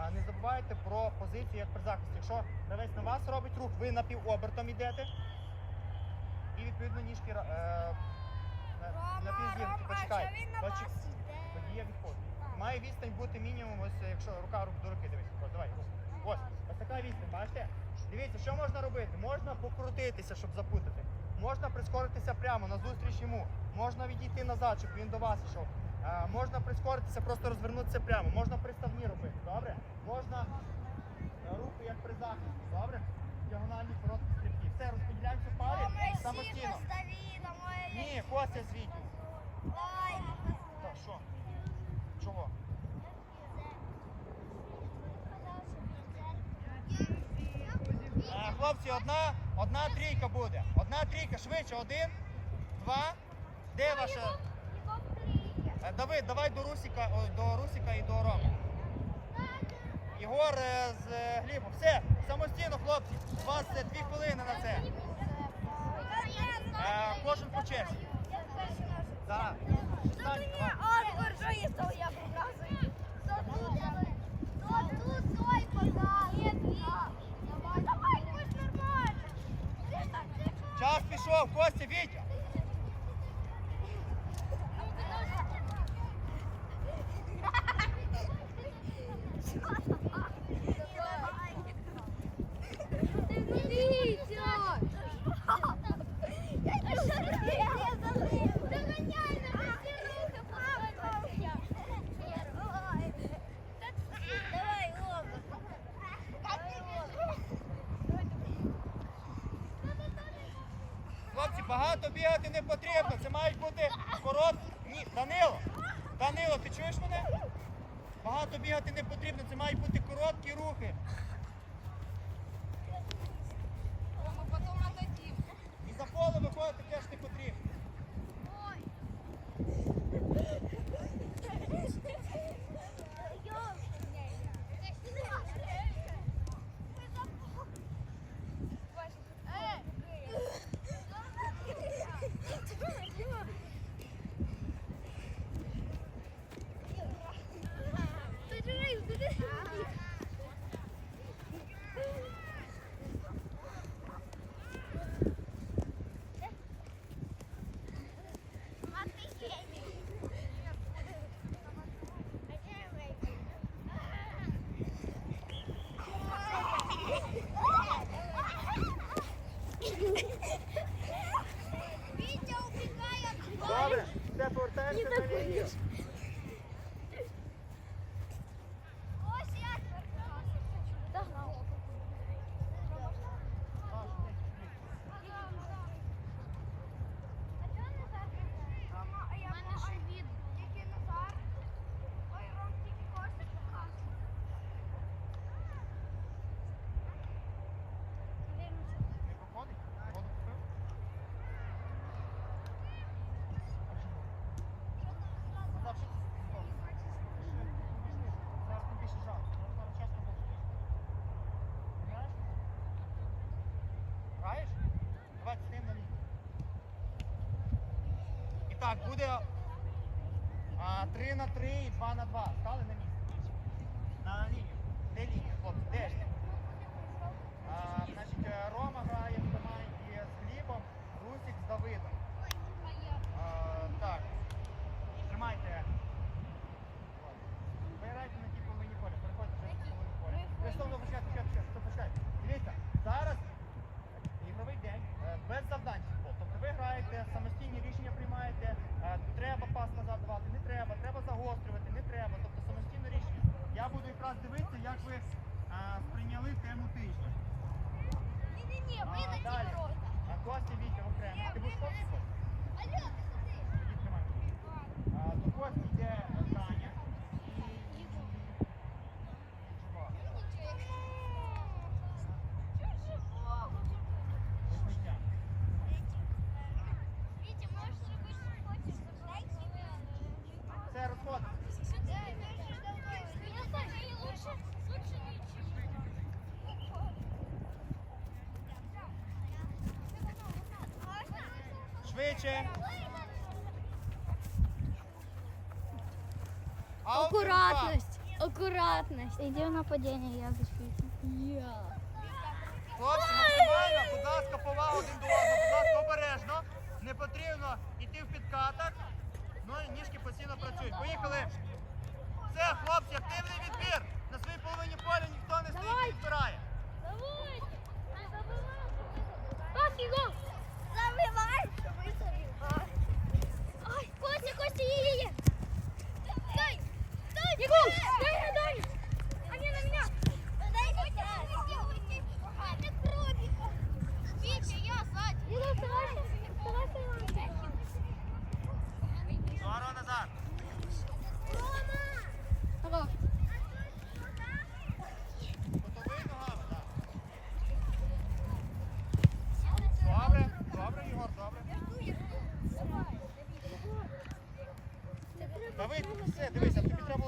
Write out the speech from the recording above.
А не забувайте про позицію як при захисті. Якщо гравець на вас робить рух, ви напівобертом йдете. І відповідно ніжки е, на, півзірки. Почекай. Тоді я відходжу. Має відстань бути мінімум, ось якщо рука до руки дивись. Ось, давай, рух. Ось, ось така відстань, бачите? Дивіться, що можна робити? Можна покрутитися, щоб запутати. Можна прискоритися прямо назустріч йому. Можна відійти назад, щоб він до вас йшов. Можна прискоритися, просто розвернутися прямо. Можна приставні робити, добре? Можна е, руку як при захисті, добре? Діагональні короткі стрибки. Все, розподіляємося в парі самостійно. Ні, Костя звідти. Так, що? Чого? Е, Хлопці, одна, одна трійка буде. Одна трійка, швидше. Один, два. Де ваша? Е, Давид, давай до Русіка, до Русіка і до Роми. Ігор е, з е, Глібом. Все, самостійно, хлопці. У вас е, дві хвилини на це. Е, Кожен по черзі. Так. Шістнадцять, давай. Час Хлопці, багато бігати не потрібно. Це мають бути короткі. Ні, Данило. Данило, ти чуєш мене? Багато бігати не потрібно, це мають бути короткі рухи. І за поле виходити теж не потрібно. Добре, все повертаєшся на лінію. Не проходить? Воду купив? Назад, що ти зробив? Зараз тобі більше жал. Зараз час роботи. Граєш? Граєш? Давай стаємо на лінію. І так, буде 3 на 3 і 2 на 2. Стали на місце. На лінію. Де лінія, хлопці? Де ж? А, значить, е, Рома грає в команді з Глібом, Русік з Давидом. А, так, тримайте. Ви граєте на тій половині поля, переходьте вже на половині. Ви стоп, стоп, почекайте, почекайте, почекайте. Дивіться, зараз ігровий день е, без завдань футбол. Тобто ви граєте, самостійні швидше. Акуратність. Акуратність. Іди в нападіння, я защитник. Я. Хлопці, максимально, будь ласка, Дивися, тобі треба